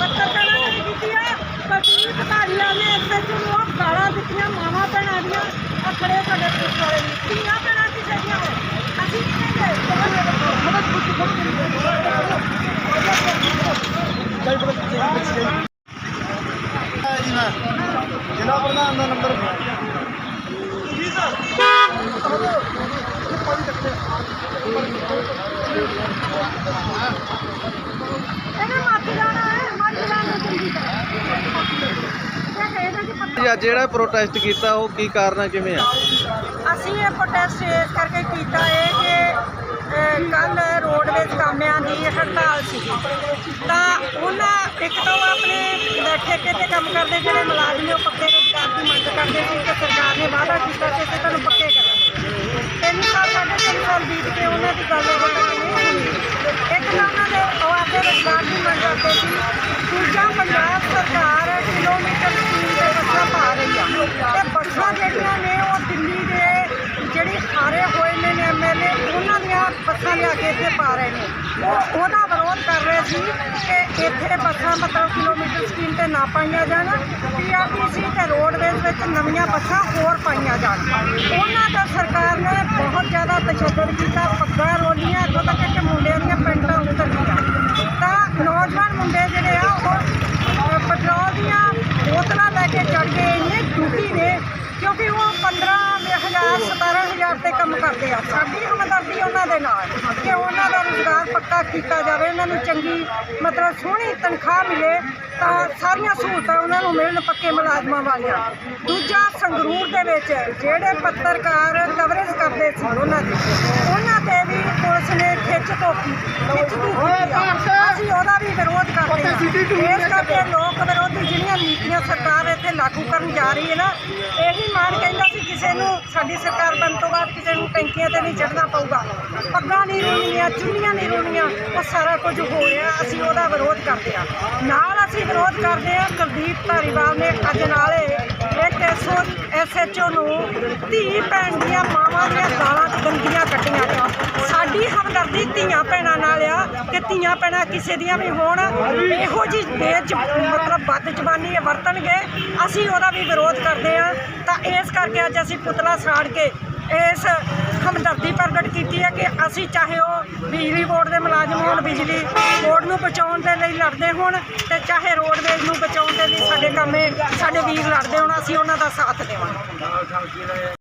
ਪੱਤਰਕਾਰਾਂ ਨੇ ਕੀਤੀ ਆ। ਕੁਲਦੀਪ ਧਾਰੀਵਾਲ ਨੇ ਇਸ ਵਿੱਚ ਉਹ ਗਾਲਾਂ ਦਿੱਤੀਆਂ ਮਾਵਾਂ ਭੈਣਾਂ ਦੀਆਂ। ਆ ਖੜੇ ਸਾਡੇ ਪੁਲਿਸ ਵਾਲੇ ਨੇ। ਧੀਆਂ ਭੈਣਾਂ ਕੀ ਜਿਹੜੀਆਂ ਹੋ ਅਸੀਂ ਕੀ ਕਹਿੰਦੇ ਮਦਦ ਕੁਝ ਕੁਝ ਜਿਲ੍ਹਾ ਪ੍ਰਧਾਨ ਦਾ ਨੰਬਰ ਜੀ ਸਰ। ਇਹ ਪਾਣੀ ਤੱਕ ਅੱਜ ਜਿਹੜਾ ਪ੍ਰੋਟੈਸਟ ਕੀਤਾ, ਉਹ ਕੀ ਕਾਰਨ ਕਿਵੇਂ ਆ? ਅਸੀਂ ਇਹ ਪ੍ਰੋਟੈਸਟ ਇਸ ਕਰਕੇ ਕੀਤਾ ਹੈ ਕਿ ਕੱਲ ਰੋਡਵੇਜ਼ ਕਾਮਿਆਂ ਦੀ ਹੜਤਾਲ ਸੀ। ਤਾਂ ਉਹਨਾਂ ਇੱਕ ਤਾਂ ਉਹ ਆਪਣੇ ਠੇਕੇ ਤੇ ਕੰਮ ਕਰਦੇ, ਜਿਹੜੇ ਮੁਲਾਜ਼ਮ ਨੇ ਉਹ ਪੱਕੇ ਰੋਜ਼ਗਾਰ ਦੀ ਮੰਗ ਕਰਦੇ ਸੀ ਕਿ ਸਰਕਾਰ ਨੇ ਵਾਅਦਾ ਕੀਤਾ ਸੀ ਕਿ ਤੁਹਾਨੂੰ ਪੱਕੇ ਕਰਾਂਗੇ। ਤਿੰਨ ਸਾਲ, ਸਾਢੇ ਤਿੰਨ ਸਾਲ ਬੀਤ ਕੇ ਉਹਨਾਂ ਦੀ ਗੱਲ ਉਹ ਤੱਕ ਨਹੀਂ ਹੋਈ ਇੱਕ ਤਾਂ ਉਹਨਾਂ ਦੇ ਉਹ ਆਪਣੇ ਰੋਜ਼ਗਾਰ ਦੀ ਮੰਗ ਕਰਦੇ ਸੀ ਦੂਜਾ ਪੰਜਾਬ ਸਰਕਾਰ ਕਿਲੋਮੀਟਰ ਸਪੀਡ ਤੇ ਬੱਸਾਂ ਪਾ ਰਹੀ ਆ ਤੇ ਬੱਸਾਂ ਜਿਹੜੀਆਂ ਨੇ ਉਹ ਦਿੱਲੀ ਦੇ ਜਿਹੜੀ ਹਾਰੇ ਹੋਏ ਨੇ ਨੇ ਐਮਐਲਏ ਉਹਨਾਂ ਦੀਆਂ ਬੱਸਾਂ ਲਿਆ ਕੇ ਇੱਥੇ ਪਾ ਰਹੇ ਨੇ। ਉਹ ਉਹਦਾ ਵਿਰੋਧ ਕਰ ਰਹੇ ਸੀ ਕਿ ਇੱਥੇ ਬੱਸਾਂ ਮਤਲਬ ਕਿਲੋਮੀਟਰ ਸਪੀਡ ਤੇ ਨਾ ਪਾਈਆਂ ਜਾਣ। ਪੀਆਰਟੀਸੀ ਤੇ ਰੋਡਵੇਜ਼ ਵਿੱਚ ਨਵੀਆਂ ਬੱਸਾਂ ਹੋਰ ਪਾਈਆਂ ਜਾਣ। ਉਹਨਾਂ ਦਾ ਸਰਕਾਰ ਨੇ ਬਹੁਤ ਜ਼ਿਆਦਾ ਤਸ਼ੱਦਦ ਕੀਤਾ, ਪੱਗਾਂ ਰੋਲੀਆਂ, ਇੱਥੋਂ ਤੱਕ ਕਿ ਮੁੰਡਿਆਂ ਦੀਆਂ ਪੈਂਟਾਂ ਉਤਰ ਗਈਆਂ ਤਾਂ ਨੌਜਵਾਨ ਮੁੰਡੇ ਜਿਹੜੇ ਆ ਉਹ ਅ, ਪੈਟਰੋਲ ਦੀਆਂ ਬੋਤਲਾਂ ਲੈ ਕੇ ਚੜ ਗਏ ਇੰਨੇ ਡਿਊਟੀ ਨੇ ਕਿਉਂਕਿ ਉਹ 15000 17000 ਤੇ ਕੰਮ ਕਰਦੇ ਆ। ਸਾਡੀ ਹਮਦਰਦੀ ਉਹਨਾਂ ਦੇ ਨਾਲ ਕਿ ਉਹਨਾਂ ਦਾ ਰੁਜ਼ਗਾਰ ਪੱਕਾ ਕੀਤਾ ਜਾਵੇ ਉਹਨਾਂ ਨੂੰ ਚੰਗੀ ਮਤਲਬ ਸੋਹਣੀ ਤਨਖਾਹ ਮਿਲੇ ਤਾਂ ਸਾਰੀਆਂ ਸਹੂਲਤਾਂ ਉਹਨਾਂ ਨੂੰ ਮਿਲਣ ਪੱਕੇ ਮੁਲਾਜ਼ਮਾਂ ਵਾਲੀਆਂ। ਦੂਜਾ ਸੰਗਰੂਰ ਦੇ ਵਿੱਚ ਜਿਹੜੇ ਪੱਤਰਕਾਰ ਕਵਰੇਜ ਕਰਦੇ ਸੀ ਉਹਨਾਂ ਦੀ ਉਹਨਾਂ ਤੇ ਵੀ ਪੁਲਿਸ ਨੇ ਖਿੱਚ ਤੋਕੀ ਖਿੱਚ ਤੋਕੀ ਅਸੀਂ ਉਹਦਾ ਵੀ ਵਿਰੋਧ ਕਰਦੇ ਹਾਂ ਇਸ ਕਰਕੇ ਲੋਕ ਵਿਰੋਧੀ ਜਿਹੜੀਆਂ ਨੀਤੀਆਂ ਸਰਕਾਰ ਇੱਥੇ ਲਾਗੂ ਕਰਨ ਜਾ ਰਹੀ ਹੈ ਨਾ ਇਹੀ ਮਾਨ ਕਹਿੰਦਾ ਕਿਸੇ ਨੂੰ, ਸਾਡੀ ਸਰਕਾਰ ਬਣਨ ਤੋਂ ਬਾਅਦ ਕਿਸੇ ਨੂੰ ਟੈਂਕੀਆਂ ਤੇ ਨਹੀਂ ਚੜਨਾ ਪਊਗਾ। ਪੱਗਾਂ ਨਹੀਂ ਰੋਣੀਆਂ ਚੁੰਨੀਆਂ ਨਹੀਂ ਰੋਣੀਆਂ ਉਹ ਸਾਰਾ ਕੁਝ ਹੋ ਰਿਹਾ, ਅਸੀਂ ਉਹਦਾ ਵਿਰੋਧ ਕਰਦੇ ਹਾਂ। ਨਾਲ ਅਸੀਂ ਵਿਰੋਧ ਕਰਦੇ ਹਾਂ, ਕੁਲਦੀਪ ਧਾਰੀਵਾਲ ਨੇ ਅੱਜ ਨਾਲੇ ਇੱਕ ਐਸਓ ਐਸਐਚਓ ਨੂੰ ਧੀ ਭੈਣ ਦੀਆਂ ਮਾਵਾਂ ਦੀਆਂ ਦਾਲਾਂ ਗੰਦੀਆਂ ਕੱਢੀਆਂ ਨੇ। ਸਾਡੀ ਹਮਦਰਦੀ ਧੀਆਂ ਭੈਣਾਂ ਕਿ ਧੀਆਂ ਭੈਣਾਂ ਕਿਸੇ ਦੀਆਂ ਵੀ ਹੋਣ, ਇਹੋ ਜੀ ਬੇਜ, ਮਤਲਬ ਵੱਧ ਜ਼ਬਾਨੀ ਵਰਤਣਗੇ, ਅਸੀਂ ਉਹਦਾ ਵੀ ਵਿਰੋਧ ਕਰਦੇ ਆ ਤਾਂ ਇਸ ਕਰਕੇ ਅੱਜ ਅਸੀਂ ਪੁਤਲਾ ਸਾੜ ਕੇ ਇਸ ਹਮਦਰਦੀ ਪ੍ਰਗਟ ਕੀਤੀ ਹੈ ਕਿ ਅਸੀਂ ਚਾਹੇ ਉਹ ਬਿਜਲੀ ਬੋਰਡ ਦੇ ਮੁਲਾਜ਼ਮ ਹੋਣ, ਬਿਜਲੀ ਬੋਰਡ ਨੂੰ ਬਚਾਉਣ ਦੇ ਲਈ ਲੜਦੇ ਹੋਣ ਤੇ ਚਾਹੇ ਰੋਡਵੇਜ਼ ਨੂੰ ਬਚਾਉਣ ਦੇ ਲਈ ਸਾਡੇ ਕੰਮੇ, ਸਾਡੇ ਵੀਰ ਲੜਦੇ ਹੋਣ, ਅਸੀਂ ਉਹਨਾਂ ਦਾ ਸਾਥ ਦੇਵਾਂਗੇ।